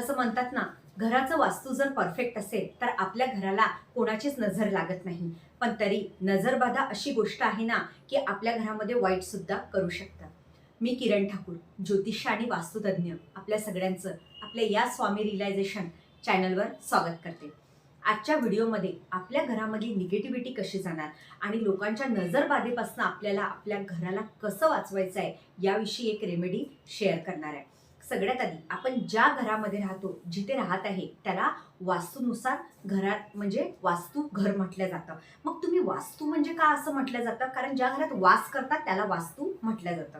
असं म्हणतात ना घराचं वास्तू जर परफेक्ट असेल तर आपल्या घराला कोणाचीच नजर लागत नाही. पण तरी नजरबाधा अशी गोष्ट आहे ना की आपल्या घरामध्ये वाईटसुद्धा करू शकतात. मी किरण ठाकूर ज्योतिष आणि वास्तुतज्ञ आपल्या सगळ्यांचं आपल्या या स्वामी रिलायझेशन चॅनलवर स्वागत करते. आजच्या व्हिडिओमध्ये आपल्या घरामधली निगेटिव्हिटी कशी जाणार आणि लोकांच्या नजरबाधेपासून आपल्याला आपल्या घराला कसं वाचवायचं आहे याविषयी एक रेमेडी शेअर करणार आहे. सगळ्यात आधी आपण ज्या घरामध्ये राहतो जिथे राहत आहे त्याला वास्तूनुसार घरात म्हणजे वास्तू घर म्हटलं जातं. मग तुम्ही वास्तू म्हणजे का असं म्हटलं जातं? कारण ज्या घरात वास करतात त्याला वास्तू म्हटलं जातं.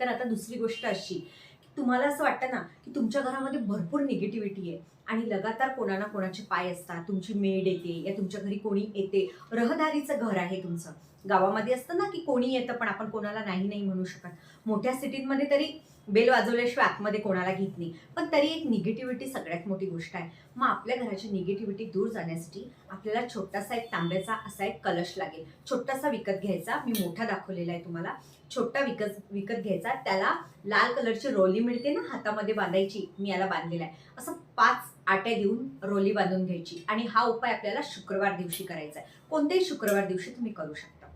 तर आता दुसरी गोष्ट अशी की तुम्हाला असं वाटतं ना की तुमच्या घरामध्ये भरपूर निगेटिव्हिटी आहे आणि लगातार कोणा ना कोणाचे पाय असतात तुमची मेड येते या तुमच्या घरी कोणी येते रहदारीचं घर आहे तुमचं. गावामध्ये असतं ना की कोणी येतं पण आपण कोणाला नाही नाही म्हणू शकत. मोठ्या सिटीमध्ये तरी बेल वाजवल्याशिवाय आतमध्ये कोणाला घेत नाही. पण तरी एक निगेटिव्हिटी सगळ्यात मोठी गोष्ट आहे. मग आपल्या घराची निगेटिव्हिटी दूर जाण्यासाठी आपल्याला छोटासा एक तांब्याचा असा एक कलश लागेल. छोटासा विकत घ्यायचा. मी मोठा दाखवलेला आहे तुम्हाला. छोटा विकत विकत घ्यायचा. त्याला लाल कलरची रोली मिळते ना हातामध्ये बांधायची. मी याला बांधलेला आहे. असं पाच आट्या देऊन रोली बांधून घ्यायची. आणि हा उपाय आपल्याला शुक्रवार दिवशी करायचा आहे. कोणत्याही शुक्रवार दिवशी तुम्ही करू शकता.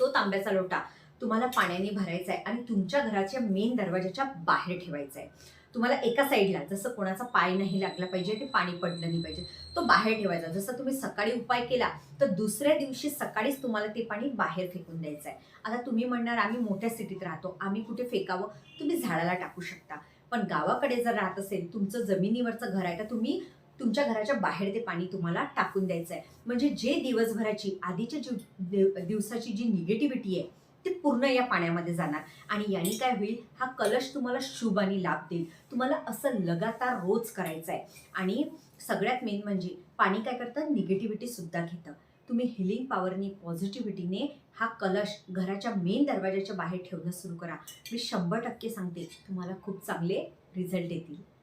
तो तांब्याचा लोटा. तुम्हाला पाण्याने भरायचा आहे आणि तुमच्या घराच्या मेन दरवाजाच्या बाहेर ठेवायचा आहे तुम्हाला एका साईडला जसं कोणाचा पाय नाही लागला पाहिजे ते पाणी पडलं नाही पाहिजे तो बाहेर ठेवायचा. जसं तुम्ही सकाळी उपाय केला तर दुसऱ्या दिवशी सकाळीच तुम्हाला ते पाणी बाहेर फेकून द्यायचं आहे आता तुम्ही म्हणणार आम्ही मोठ्या सिटीत राहतो आम्ही कुठे फेकावं? तुम्ही झाडाला टाकू शकता. पण गावाकडे जर राहत असेल तुमचं जमिनीवरचं घर आहे तर तुम्ही तुमच्या घराच्या बाहेर ते पाणी तुम्हाला टाकून द्यायचं आहे म्हणजे जे दिवसभराची आधीच्या जी दिव- दिवसाची जी निगेटिव्हिटी आहे ते पूर्ण या पाण्यामध्ये जाणार. आणि याने काय होईल? हा कलश तुम्हाला शुभ आणि लाभ देईल. तुम्हाला असं लगातार रोज करायचं आहे आणि सगळ्यात मेन म्हणजे पाणी काय करतं? निगेटिव्हिटी सुद्धा घेतं. तुम्ही हिलिंग पॉवरने पॉझिटिव्हिटीने हा कलश घराच्या मेन दरवाजाच्या बाहेर ठेवणं सुरू करा. मी शंभर टक्के सांगते तुम्हाला खूप चांगले रिझल्ट येतील.